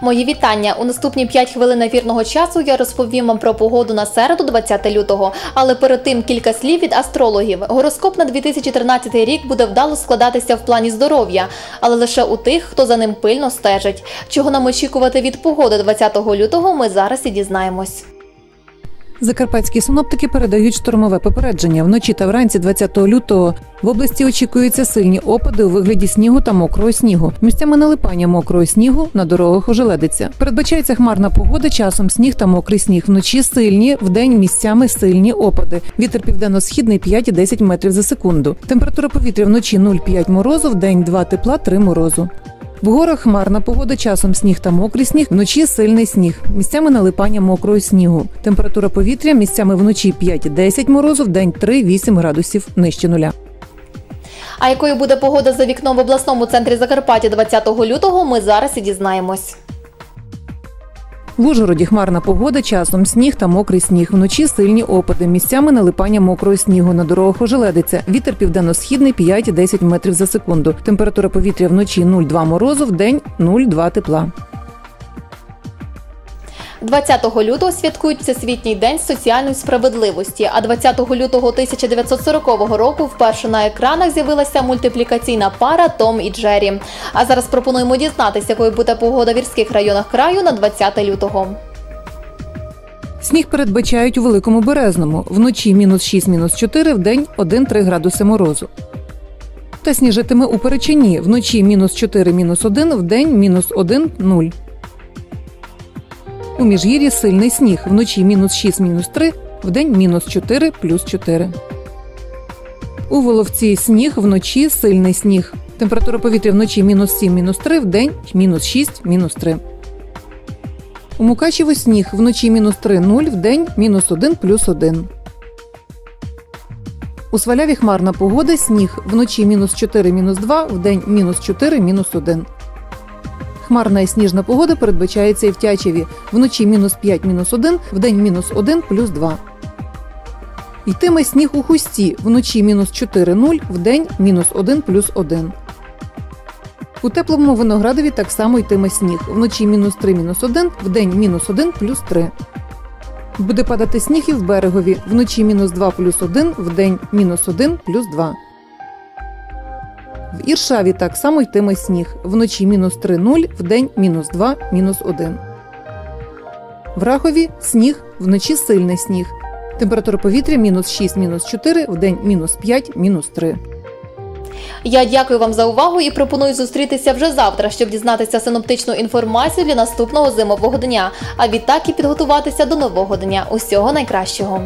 Мої вітання. У наступні 5 хвилин ефірного часу я розповім вам про погоду на середу, 20 лютого. Але перед тим кілька слів від астрологів. Гороскоп на 2013 рік буде вдало складатися в плані здоров'я, але лише у тих, хто за ним пильно стежить. Чого нам очікувати від погоди 20 лютого, ми зараз і дізнаємось. Закарпатські синоптики передають штормове попередження. Вночі та вранці 20 лютого в області очікуються сильні опади у вигляді снігу та мокрого снігу. Місцями налипання мокрого снігу на дорогах ожеледиться. Передбачається хмарна погода, часом сніг та мокрий сніг. Вночі сильні, вдень місцями сильні опади. Вітер південно-східний 5-10 метрів за секунду. Температура повітря вночі 0,5 морозу, вдень 2 тепла, 3 морозу. В горах хмарна погода, часом сніг та мокрий сніг, вночі сильний сніг, місцями налипання мокрого снігу. Температура повітря місцями вночі 5-10 морозу, в день 3-8 градусів нижче нуля. А якою буде погода за вікном в обласному центрі Закарпаття 20 лютого, ми зараз і дізнаємось. В Ужгороді хмарна погода, часом сніг та мокрий сніг. Вночі сильні опади. Місцями налипання мокрого снігу. На дорогах ожеледиться. Вітер південно-східний 5-10 метрів за секунду. Температура повітря вночі 0,2 морозу, в день 0,2 тепла. 20 лютого святкують Всесвітній день соціальної справедливості. А 20 лютого 1940 року вперше на екранах з'явилася мультиплікаційна пара Том і Джері. А зараз пропонуємо дізнатися, якою буде погода в гірських районах краю на 20 лютого. Сніг передбачають у великому березному. Вночі мінус 6, мінус 4, в день 1-3 градуси морозу. Та сніжитиме у Перечині. Вночі мінус 4, мінус 1, в день мінус 1, 0. У Міжгір'ї сильний сніг. Вночі мінус 6, мінус 3, в день мінус 4, плюс 4. У Воловці сніг, вночі сильний сніг. Температура повітря вночі мінус 7, мінус 3, в день мінус 6, мінус 3. У Мукачево сніг, вночі мінус 3, 0, в день мінус 1, плюс 1. У Сваляві хмарна погода, сніг, вночі мінус 4, мінус 2, в день мінус 4, мінус 1. Хмарна і сніжна погода передбачається і в Тячеві. Вночі мінус 5, мінус 1, в день мінус 1, плюс 2. Йтиме сніг у хусті. Вночі мінус 4, 0, в день мінус 1, плюс 1. У теплому виноградові так само йтиме сніг. Вночі мінус 3, мінус 1, в день мінус 1, плюс 3. Буде падати сніг і в берегові. Вночі мінус 2, плюс 1, в день мінус 1, плюс 2. В Іршаві так само йтиме сніг. Вночі мінус 3, 0, в день мінус 2, мінус 1. В Рахові сніг, вночі сильний сніг. Температура повітря мінус 6, мінус 4, в день мінус 5, мінус 3. Я дякую вам за увагу і пропоную зустрітися вже завтра, щоб дізнатися синоптичну інформацію для наступного зимового дня. А відтак і підготуватися до нового дня. Усього найкращого.